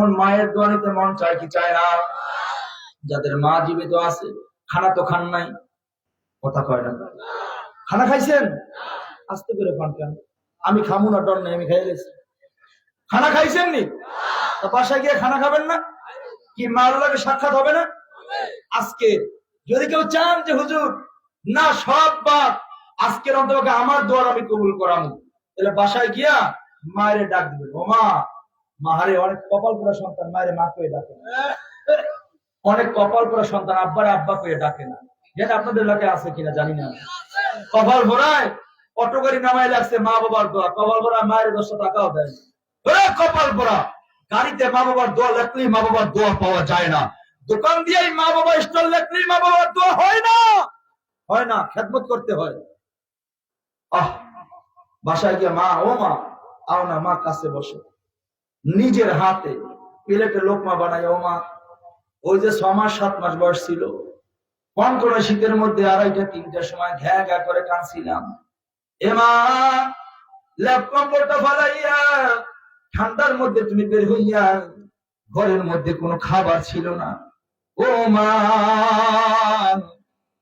এখন মায়ের দোয়া নিতে মন চায় কি চায় না? যাদের মা জীবিত আছে, খানা তো খান নাই। কথা কয় না খানা খাইছেন? আস্তে করে খান কেন? আমি খামু না, ডর নাই, আমি খাই গেছি। খানা খাইছেন নি বাসায় গিয়ে খানা খাবেন না? কি মার লাগে সাক্ষাৎ হবে না? আজকে যদি কেউ চান যে, হুজুর, না, সব বাদ। আজকের অন্তকে আমার দোয়ার আমি কবুল করামু। তাহলে বাসায় গিয়া মায়ের ডাক দিবেন। ও মা মাহারে, অনেক কপাল করা সন্তান মায়ের মা করে ডাকে না। অনেক কপাল করা সন্তান আব্বার আব্বা করে ডাকে না। যেটা আপনাদের এলাকায় আছে কিনা জানি না। কপাল ভরায়, অটো গাড়ি নামায় লাগছে মা বাবার দোয়া। কপাল ভরা মায়ের দশটা টাকাও দেয়। কপাল ভরা, গাড়িতে মা বাবার দোয়া লেখলেই মা বাবার দোয়া পাওয়া যায় না। দোকান দিয়েই মা বাবা স্টল লেখলেই মা বাবার দোয়া হয় না। হয় না, খেদমত করতে হয়। আহ, বাসায় গিয়ে মা, ও মা, আও না, মা কাছে বসো। নিজের হাতে। প্লেটে লোকমা বানাই ও মা ওই যে ছ মাস, সাত মাস বয়স ছিল। কোন কোন শীতের মধ্যে আড়াইটা, তিনটার সময় ঘ্যা ঘ্যা করে কাঁদছিলাম। এ মা, ল্যাপ কম্বলটা ফালাইয়া, ঠান্ডার মধ্যে তুমি বের হইয়া, ঘরের মধ্যে কোনো খাবার ছিল না। ও মা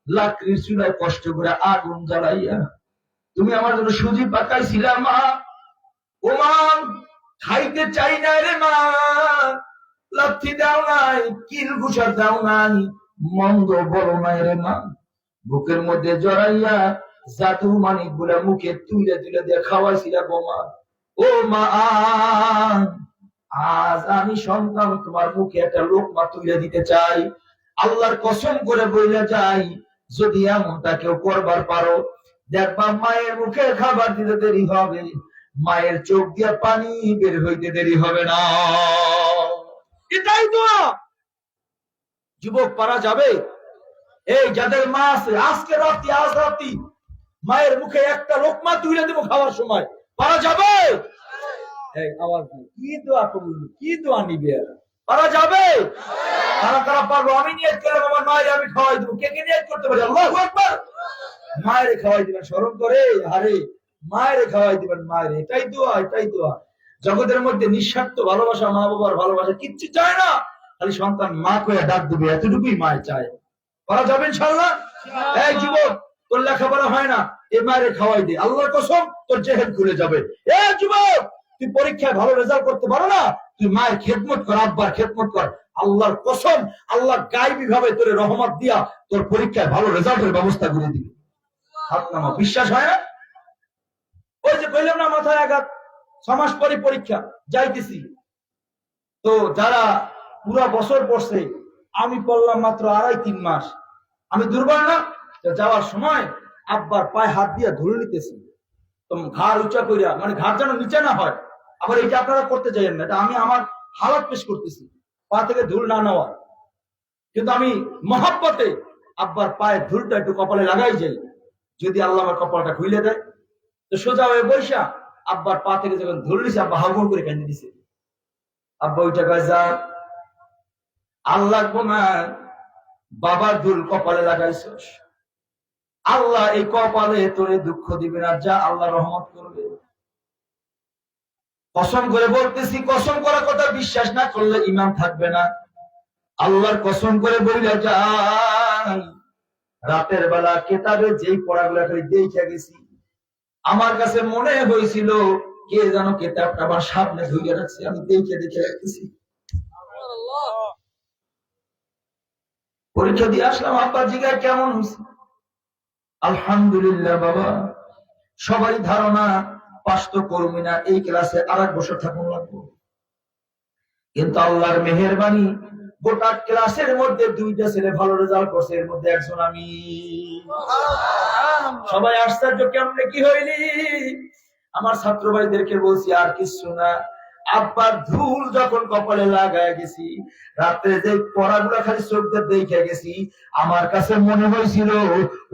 লাকড়ির চুলায় কষ্ট করে আগুন জ্বালাইয়া, তুমি আমার জন্য সুজি পাকাইছিলাম মা। ও মা খাইতে চাই না রে মা। লাথি দাও নাই, কিল ঘুষার দাও নাই। মন্দ বড় নাই রে মা। বুকের মধ্যে জড়াইয়া জাদু মানিকগুলা মুখে তুলে তুলে দিয়ে খাওয়াইছিলা বোমা ও মা, আজ আমি সন্তান, তোমার মুখে একটা লোকমা তুলে দিতে চাই। আল্লাহর কসম করে বইলে যাই, যদি এমনটা কেউ করবার পারো, দেখবা মায়ের মুখে খাবার দিতে দেরি হবে। মায়ের চোখ দিয়ে পানি বের হইতে দেরি হবে না। এটাই তো যুবক, পারা যাবে? এই যাদের মা আছে, আজকে রাত্রি, আজ রাত্রি মায়ের মুখে একটা লোকমা তুলে দেবো খাওয়ার সময়। পারা যাবে? কি দোয়া কবুল কি দোয়া নিবে? পারা যাবে? কারা কারা পারব আমি নিয়ত করলাম, আমার মায়ের আমি খাওয়াই দেবো। কে কে নিয়ত করতে পারি? আল্লাহু মায়ের খাওয়াই দিবেন স্মরণ করে, আরে মায়ের খাওয়াই দিবেন মায়ের এটাই দোয়া এটাই দোয়া। জগতের মধ্যে নিঃস্বার্থ ভালোবাসা মা বাবার ভালোবাসা কিচ্ছু চায় না। খালি সন্তান মা কয়ে ডাক দিবে এতটুকুই মায় চায়। করা যাবে ইনশাল্লাহ এই যুবক তোর লেখাপড়া হয় না এ মায়ের খাওয়াই দে। আল্লাহর কসম তোর জেহেদ খুলে যাবে। এ যুবক তুই পরীক্ষায় ভালো রেজাল্ট করতে পারো না? তুই মায়ের খেদমত কর আব্বার খেদমত কর। আল্লাহর কসম আল্লাহ গাইবি ভাবে তোর রহমত দিয়া তোর পরীক্ষায় ভালো রেজাল্টের ব্যবস্থা করে দিবে। হাত নামা বিশ্বাস হয় না? ওই যে কইলাম না, মাথায় আঘাত ছমাস পরে পরীক্ষা, যাইতেছি। তো যারা পুরা বছর পড়ছে, আমি পড়লাম মাত্র আড়াই তিন মাস। আমি দুর্বল না? যাওয়ার সময় আব্বার পায়ে হাত দিয়ে ধরে নিতেছি। ঘাড় উঁচা কইরা মানে ঘাড় যেন নিচে না হয়, আবার এইটা আপনারা করতে চাইেন না, এটা আমি আমার হালাত পেশ করতেছি, পা থেকে ধুল না নেওয়া। কিন্তু আমি মহাব্বতে আব্বার পায়ে ধুলটা একটু কপালে লাগাই যাই, যদি আল্লাহ আমার কপালটা খুলে দেয়। তো সোজা হয়ে বৈশা আব্বার পা থেকে যখন ধরে নিছে, আব্বা হাউমাউ করে কেঁদে দিছে। আব্বা ওইটা কয়, যা আল্লাহ না, বাবার ধুল কপালে লাগাইছস। আল্লাহ এই কপালে তোরে দুঃখ দিবে না, যা আল্লাহ রহমত করবে। কসম করে বলতেছি, কসম করার কথা বিশ্বাস না করলে ইমান থাকবে না। আল্লাহর কসম করে বইলে যাই রাতের বেলা কেতাবে যেই পড়াগুলো খালি দেখে গেছি। আমার কাছে মনে হয়েছিল, কে যেন কেতাবটা আমার সামনে ধুইয়ে রাখছে, আমি দেখে দেখে রাখতেছি। পরীক্ষা দিয়ে আসলাম আব্বা জিগায় কেমন হয়েছে? আলহামদুলিল্লাহ বাবা। সবাই ধারণা পাস তো করবি না, এই ক্লাসে আর এক বছর থাকুন লাগবো। কিন্তু আল্লাহর মেহেরবানি গোটা ক্লাসের মধ্যে দুইটা ছেলে ভালো রেজাল্ট করছে এর মধ্যে একজন আমি। সবাই আশ্চর্য কেমনে কি হইলি? আমার ছাত্র ভাইদেরকে বলছি আর কিছু না। আব্বার ধুল যখন কপালে লাগায় গেছি রাত্রে যে পড়াগুলা খালি চোখ দিয়ে দেখে গেছি আমার কাছে মনে হয়েছিল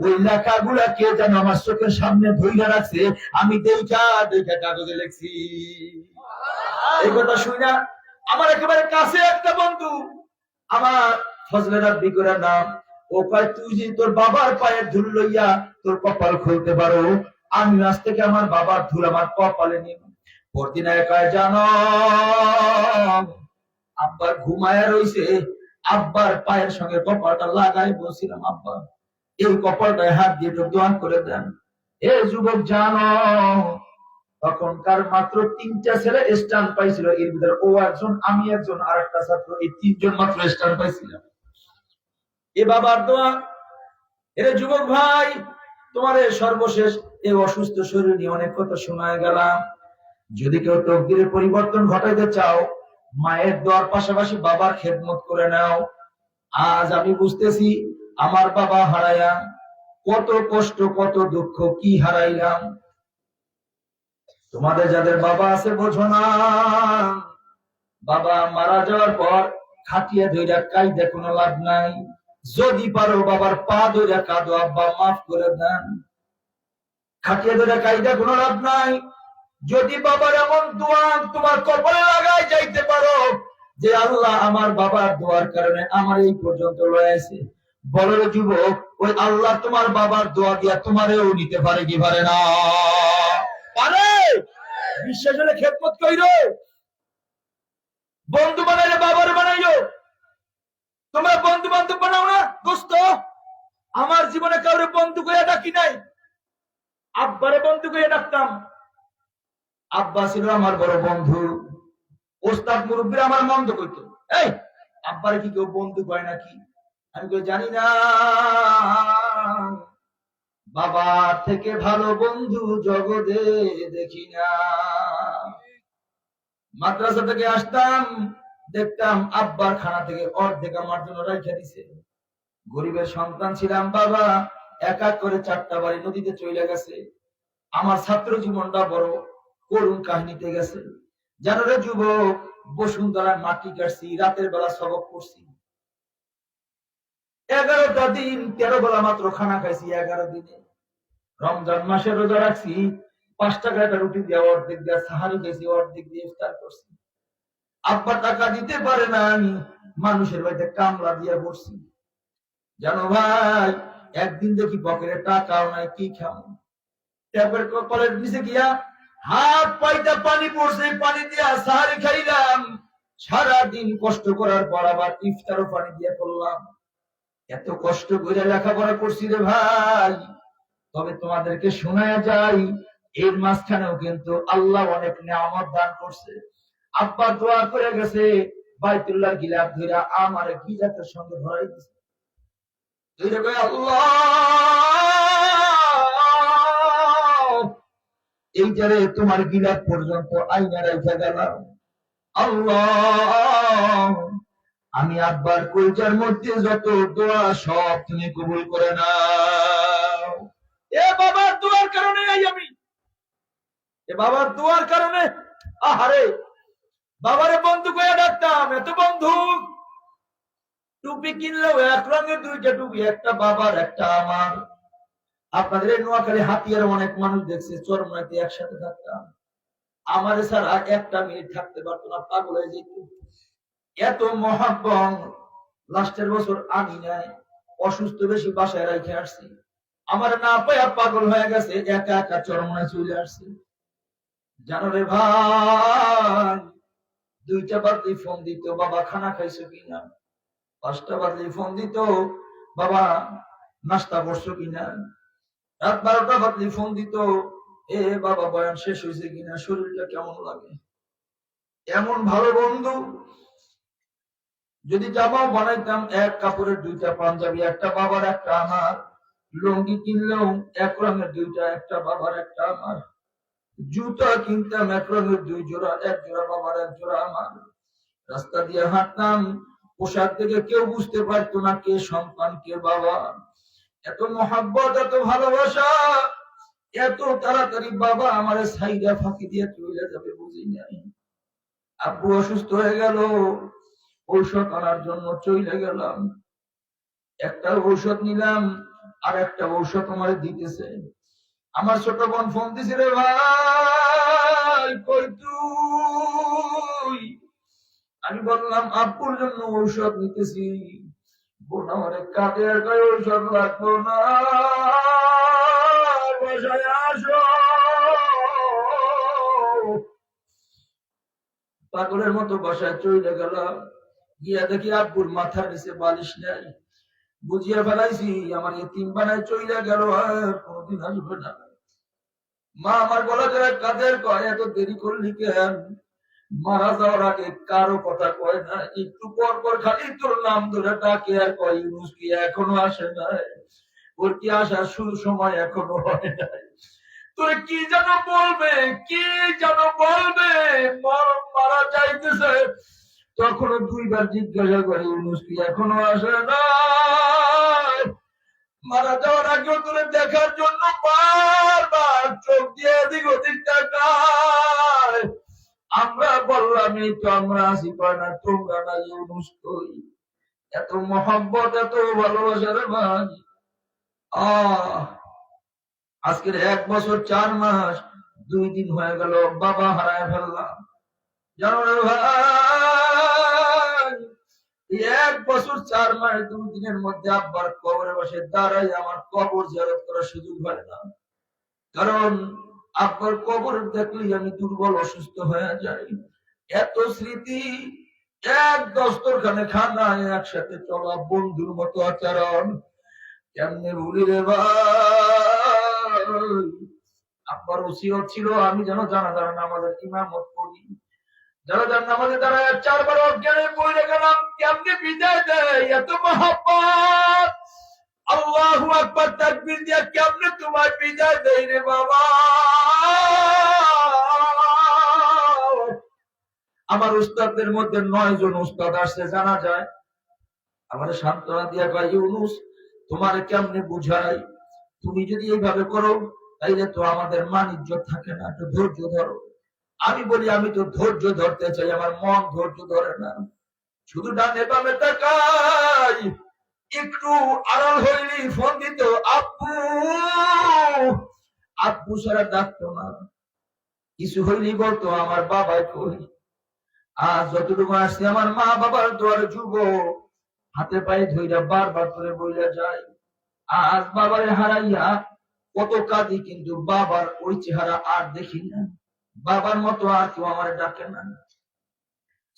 ওই লেখাগুলা কে যেন আমার চোখের সামনে ধইরা রাখছে আমি দেখা দেখা কাগজে লিখছি। এই কথা শুই না আমার একেবারে কাছে আমার ফজলের আব্বি করে নাম, ও কয় তুই যে তোর বাবার পায়ের ধুল লইয়া তোর কপাল খুলতে পারো, আমি আজ থেকে আমার বাবার ধুল আমার কপালে নিব। পরদিন কয় জানো আব্বা ঘুমায়া রইছে, আব্বার পায়ের সঙ্গে কপালটা লাগাই বলছিলাম, আব্বা, এই কপালটায় হাত দিয়ে একটু দোয়া করে দেন। এ যুবক জানো তখনকার মাত্র তিনটা ছেলে স্টান পাইছিল। এর ভিতরে ও একজন, আমি একজন আর একটা ছাত্র। এই তিনজন মাত্র স্টান পাইছিলাম। এ বাবার দোয়া, এরে যুবক ভাই, তোমার সর্বশেষ এই অসুস্থ শরীর নিয়ে অনেক কথা শোনায় গেলাম। যদি কেউ তকদিরের পরিবর্তন ঘটাইতে চাও, মায়ের দোয়ার পাশাপাশি বাবার খেদমত করে নাও। আজ আমি বুঝতেছি আমার বাবা হারাইয়া কত কষ্ট, কত দুঃখ, কি হারাইলাম। তোমাদের যাদের বাবা আছে, বোঝো না। বাবা মারা যাওয়ার পর খাটিয়া ধইরা কাইদে কোনো লাভ নাই। যদি পারো বাবার পা ধইরা কাঁদো, আব্বা মাফ করে দেন। খাটিয়া ধরে কাইদা কোনো লাভ নাই। যদি বাবার এমন দোয়া তোমার কপালে লাগাই যাইতে পারো, যে আল্লাহ আমার বাবার দোয়ার কারণে আমার এই পর্যন্ত রয়েছে। বড় যুবক, ওই আল্লাহ তোমার বাবার দোয়া দিয়া তোমারেও নিতে পারে কি পারে না? পারে। বিশ্বাস হলে কইরো। বন্ধু বানাইলে বাবার বন্ধু বান্ধব বানাও না, দোস্ত। আমার জীবনে কাউরে বন্ধু করে ডাকি নাই। আব্বারে বন্ধু করে ডাকতাম। আব্বা ছিল আমার বড় বন্ধু। ওস্তাদ মুরব্বীর আমার মন্দ করতো এই, আব্বারে কি কেউ বন্ধু করে নাকি? আমি কেউ জানি না। বাবা থেকে ভালো বন্ধু জগতে দেখি না। মাদ্রাসা থেকে আসতাম, দেখতাম আব্বার খানা থেকে অর্ধেক আমার জন্য রাইখা দিছে। গরিবের সন্তান ছিলাম, বাবা এক করে চারটা বাড়ি নদীতে চলে গেছে। আমার ছাত্র জীবনটা বড় করুণ কাহিনীতে গেছে। জানো রে যুবক বসুন্ধরা মাটি কাটছি, রাতের বেলা সবক করছি এগারোটা দিন, তেরো বেলা মাত্র খানা খাইছি এগারো দিনে। রমজান মাসে রোজা রাখছি, পাঁচ টাকা একটা রুটি দেওয়া অর্ধেক দেওয়া সাহারি খেয়েছি অর্ধেক দিয়ে ইফতার করছি। আব্বা টাকা দিতে পারে না আমি, মানুষের বাড়িতে কামলা দিয়ে বসছি। জানো ভাই, একদিন দেখি পকেটে টাকাও নাই, কি খাব? ট্যাপের কপালের নিচে গিয়া হাত পাইটা পানি পড়ছে, পানি দিয়া সাহারি খাইলাম। সারাদিন কষ্ট করার পর আবার ইফতারও পানি দিয়ে করলাম। এত কষ্ট করে লেখাপড়া করছি রে ভাই। তবে তোমাদেরকে শোনায় যাই এর মাঝখানেও কিন্তু আল্লাহ অনেক নিয়ামত দান করছে। আব্বা দোয়া করে গেছে বাইতুল্লাহ গিলাপ ধইরা আমার গিলাপের সঙ্গে ধরাই দিছে। কয়, আল্লাহ! এইটারে তোমার গিলাপ পর্যন্ত আইনা রেখে গেলাম। আল্লাহ! আমি আব্বার কলচার মধ্যে যত দোয়া সব তুমি কবুল করে নাও। এ বাবার দোয়ার কারণে আমি। এ বাবার দোয়ার কারণে, আহারে, বাবারে বন্ধু করে ডাকতাম, এত বন্ধু। টুপি কিনলেও এক রঙের দুইটা টুপি, একটা বাবার, একটা আমার। আপনাদের নোয়াখালী হাতিয়ার অনেক মানুষ দেখছে চরমনাতে একসাথে থাকতাম। আমার ছাড়া একটা মিনিট থাকতে পারতো না, পাগল হয়ে যেত। এত মহাব্বং লাস্টের বছর আনি নাই, অসুস্থ বেশি বাসায় রেখে আসছি। আমার না পায়া পাগল হয়ে গেছে, একা একা চরমনায় চলে আসছে। জানো রে ভাই, দুইটা বাদলি ফোন দিত, বাবা খানা খাইছো কিনা? পাঁচটা বাদলি ফোন দিত, বাবা নাস্তা করছ কিনা? রাত বারোটা বাদলি ফোন দিত, এ বাবা বয়ান শেষ হয়েছে কিনা? শরীরটা কেমন লাগে? এমন ভালো বন্ধু যদি জামাও বানাইতাম, এক কাপড়ের দুইটা পাঞ্জাবি, একটা বাবার, একটা আমার। লুঙ্গি কিনলেও এক রঙের দুইটা, একটা বাবার, একটা আমার। জুতা কিনতাম এক রঙের দুই জোড়া, এক জোড়া বাবার, এক জোড়া আমার। রাস্তা দিয়ে হাঁটতাম, পোশাক থেকে কেউ বুঝতে পারতো না কে সন্তান, কে বাবা। এত মহাব্বত, এত ভালোবাসা, এত তাড়াতাড়ি বাবা আমার সাইডা ফাঁকি দিয়ে চলে যাবে, বুঝি নাই। আব্বু অসুস্থ হয়ে গেল ঔষধ আনার জন্য চলে গেলাম। একটা ঔষধ নিলাম, আর একটা ঔষধ আমার দিতেছে। আমার ছোট বোন ফোন দিছে, রে ভাই, কই তুই? আমি বললাম আব্বুর জন্য ঔষধ নিতেছি। বোন আমার কাঁদে, আর কয় ঔষধ লাগবো না। বাসায় আসো। পাগলের মতো বাসায় চলে গেলাম। গিয়া দেখি আব্বুর মাথার নিচে বালিশ বুঝিয়া ফেলাইছি, আমার এই তিন বানায় গেল আর কোনদিন আসবে না। মা আমার গলা কাদের কয়, এত দেরি করলি কেন? মারা যাওয়ার আগে কারও কথা কয় না। একটু পর পর খালি তোর নাম ধরে ডাকে আর কয়, ইউনুস কি এখনও আসে নাই? ওর কি আসার শুরু সময় এখনও হয় নাই। তোর কি যেন বলবে, কি যেন বলবে মারা যাইতেছে। তখন দুইবার জিজ্ঞাসা করে, ইউনুস কি এখনও আসে নাই? মারা যাওয়ার আগেও তোরে দেখার জন্য বারবার চোখ দিয়ে এদিক ওদিক তাকায়। আমরা বললাম, এই তো আমরা আসি পাই না, তোমরা না ইউনুস কই? এত মহব্বত, এত ভালোবাসার ভাই। আহ, আজকের এক বছর চার মাস, দুই দিন হয়ে গেল, বাবা হারায় ফেললাম। জানো ভাই এক বছর, চার মাস, দুই দিনের মধ্যে আব্বার কবরে বসে দাঁড়াই আমার কবর জিয়ারত করার সুযোগ হয় না। কারণ আব্বার কবর দেখলেই আমি দুর্বল, অসুস্থ হয়ে যাই। এত স্মৃতি, এক দস্তরখানে খানা একসাথে চলা বন্ধুর মতো আচরণ। কেমনে ভুলি রে ভাই? আব্বার ওসিয়ত ছিল, আমি যেন জানা জানা আমাদের ইমামত করি। যারা যার নামাজে দাঁড়ায়, চারবার অজ্ঞানে পড়ে গেলাম, কেমনে বিদায় দেয়? এত মহাব্বত! আল্লাহু আকবার তাকবীর দিয়া কেমনে তোমার বিদায় দেয় রে বাবা? আমার উস্তাদদের মধ্যে নয় জন উস্তাদ আসছে, জানা যায়। আমার সান্ত্বনা দিয়া কয়, ইউনুস, তোমার কেমনে বুঝাই? তুমি যদি এইভাবে করো, তাইলে তো আমাদের মান ইজ্জত থাকে না। একটু ধৈর্য ধরো। আমি বলি, আমি তো ধৈর্য ধরতে চাই, আমার মন ধৈর্য ধরে না। শুধু ডানে বামে তাকাই, একটু আড়াল হইলি ফোন দিত, আব্বু আব্বু সারা ডাকতো না। কিছু হইলি বলতো, আমার বাবাই কই? আজ যতটুকু আসছে, আমার মা বাবার দুয়ারে যুব। হাতে পায়ে ধইরা বারবার করে বইলা যায়। আজ বাবারে হারাইয়া কত কাঁদি, কিন্তু বাবার ওই চেহারা আর দেখি না। বাবার মতো আর কেউ আমার ডাকে না।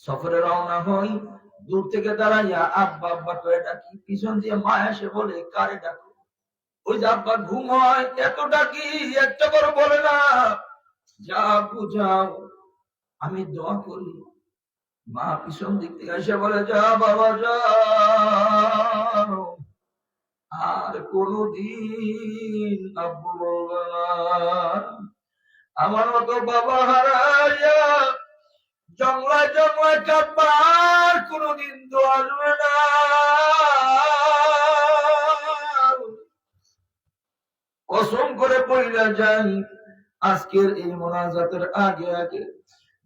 সফরে রওনা হই, দূর থেকে দাঁড়াইয়া আব্বা আব্বা করে ডাকি, পিছন দিয়ে মা এসে বলে, কারে ডাকো? ওই যে আব্বা ঘুম হয়, এত ডাকি, একটা বড় বলে না। যা বুঝাও আমি দোয়া করি। মা পিছন দিক থেকে এসে বলে যা বাবা যা আর কোনদিন আব্বু বলবে না। আমার মতো বাবা হারাইয়া জংলায় জংলায় কাটবার কোনদিন তো আসবে না। কসম করে পড়িলা যাই, আজকের এই মোনাজাতের আগে আগে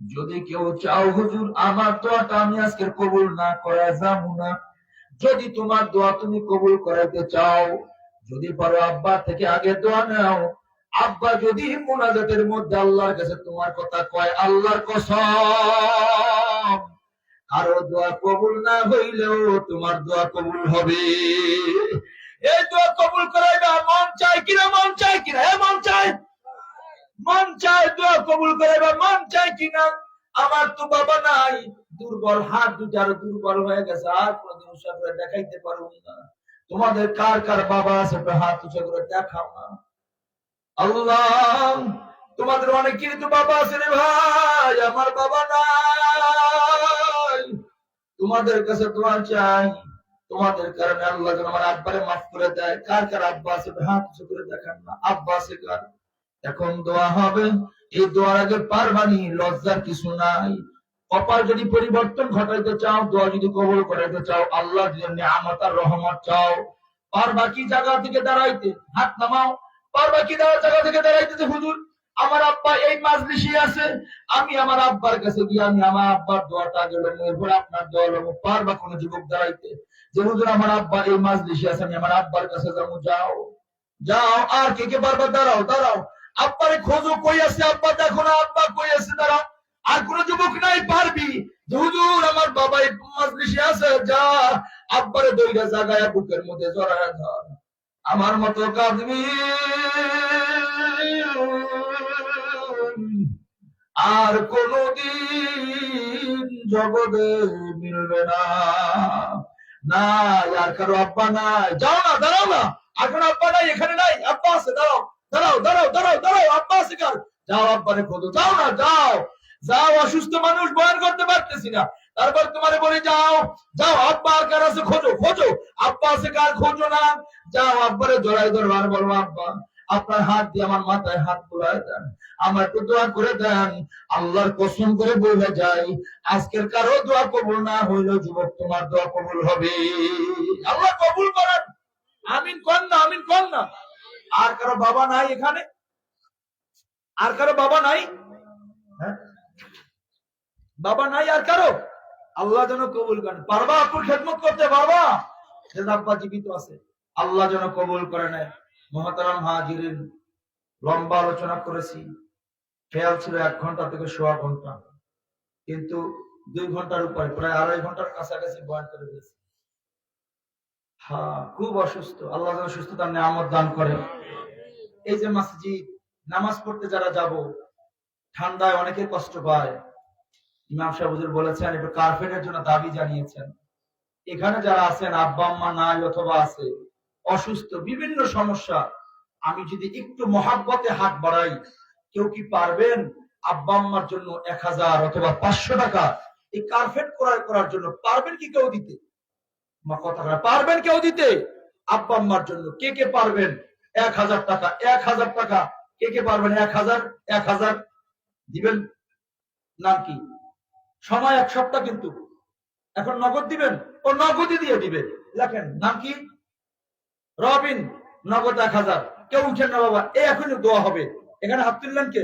যদি কেউ চাও হুজুর, আমার দোয়াটা আমি আজকের কবুল না করা যাব না। যদি তোমার দোয়া তুমি কবুল করাইতে চাও, যদি পারো আব্বা থেকে আগে দোয়া নাও আব্বা, যদি মোনাজাতের মধ্যে আল্লাহর কাছে তোমার কথা কয়, আল্লাহর কসম, কারও দোয়া কবুল না হইলেও তোমার দোয়া কবুল হবে। এই দোয়া কবুল করাইবা মন চায় কিনা, মন চায় কিনা? হ্যাঁ মন চায়? মন চায় দোয়া কবুল করাইবা মন চায় কিনা? আমার তো বাবা নাই, দুর্বল হাত দুটো দুর্বল হয়ে গেছে, আর কোনদিন উৎসাহ করে দেখাইতে পারব না। তোমাদের কার কার বাবা আছে হাত উঁচা করে দেখাও না। আল্লাহ, তোমাদের অনেকেরই তো বাবা আছে রে ভাই, আমার বাবা নাই। তোমাদের কাছে তোমার চাই, তোমাদের কারণে আল্লাহ যেন আমার আব্বারে মাফ করে দেয়। কার কার আব্বা আছে? হাত উঁচু করে দেখান না। আব্বা আছে কার? এখন দোয়া হবে, এই দোয়ার আগে পারবানি, লজ্জার কিছু নাই। কপাল যদি পরিবর্তন ঘটাইতে চাও, দোয়া যদি কবল করাইতে চাও আল্লাহ যদি আমার রহমত চাও। আর বাকি জায়গা থেকে দাঁড়াইতে, হাত নামাও। পারবা কি দেওয়ার জায়গা থেকে দাঁড়াইতে যে হুজুর? আমার আব্বা এই মাজলিসে আছে। আমি আমার আব্বার কাছে গিয়ে আমি আমার আব্বার দোয়াটা আগে লম এরপর আপনার দোয়া লম পারবা কোন যুবক দাঁড়াইতে। যে হুজুর, আমার আব্বা এই মাজলিসে আছে, আমি আমার আব্বার কাছে যাব। যাও। যাও। আর কে কে পারবা দাঁড়াও দাঁড়াও। আব্বারে খোঁজো, কই আছে আব্বা? দেখো না আব্বা কই আছে দাঁড়াও আর কোন যুবক নাই, পারবি? হুজুর, আমার বাবা এই মাজলিসে আছে, যা। আব্বারে দইরা জাগায় বুকের মধ্যে জড়ায় ধর। আমার মতো কাঁদবি আর কোনদিন জগতে মিলবে না। না আর কারও আব্বা নাই। যাও না, দাঁড়াও না। এখন আব্বা নাই, এখানে নাই। আব্বা আছে, দাঁড়াও। দাঁড়াও দাঁড়াও দাঁড়াও দাঁড়াও। আব্বা আছে কার? যাও, আব্বারে খোঁজো। যাও না, যাও। যাও, অসুস্থ মানুষ বয়ান করতে পারতেছি না। তারপর তোমারে বলি, যাও যাও আব্বা আর কার আছে খোঁজো খোঁজো। আব্বা আছে কার খোঁজো না। যাও, আব্বারে জড়াই ধরবার বলব, আব্বা, আপনার হাত দিয়ে আমার মাথায় হাত বুলায় দেন। আমার একটু দোয়া করে দেন। আল্লাহর কসম করে বলে যাই, আজকের কারও দোয়া কবুল না হইলেও যুবক, তোমার দোয়া কবুল হবে। আল্লাহ কবুল করেন। আমিন কন না, আমিন কন না। আর কারও বাবা নাই এখানে? আর কারও বাবা নাই? হ্যাঁ? বাবা নাই আর কারও? আল্লাহ যেন কবুল করেন। পারবা আপুর খেদমত করতে পারবা আব্বা জীবিত আছে। আল্লাহ যেন কবুল করে নেয়। মহাতারাম হাজিরিন, লম্বা আলোচনা করেছি। খেয়াল ছিল এক ঘণ্টা থেকে সোয়া ঘণ্টা। কিন্তু দুই ঘণ্টার উপরে, প্রায় আড়াই ঘণ্টার কাছাকাছি বয়ান করে দিয়েছে। হ্যাঁ খুব অসুস্থ। আল্লাহ যেন সুস্থতার নিয়ামত দান করে। এই যে মসজিদ, নামাজ পড়তে যারা যাব, ঠান্ডায় অনেকে কষ্ট পায়। ইমাম সাহেব বলেছেন একটু কার্পেটের জন্য দাবি জানিয়েছেন। এখানে যারা আছেন, আব্বা, আম্মা নাই অথবা আছে, অসুস্থ, বিভিন্ন সমস্যা, আমি যদি একটু মহাব্বতে হাত বাড়াই, কেউ কি পারবেন? আব্বা, আম্মার জন্য এক হাজার অথবা পাঁচশো টাকা, এই কার্পেট ক্রয় করার জন্য পারবেন কি কেউ দিতে? কথাটা পারবেন কেউ দিতে? আব্বা, আম্মার জন্য কে কে পারবেন? এক হাজার টাকা, এক হাজার টাকা, কে কে পারবেন? এক হাজার এক হাজার, দিবেন? নাম কি? সময় এক সপ্তাহ কিন্তু। এখন নগদ দিবেন? ও, নগদই দিয়ে দিবে। লেখেন নাকি রবিন, নগদ এক হাজার। কেউ উঠেন না বাবা, এ এখনই দোয়া হবে। এখানে হাত তুললেন কে?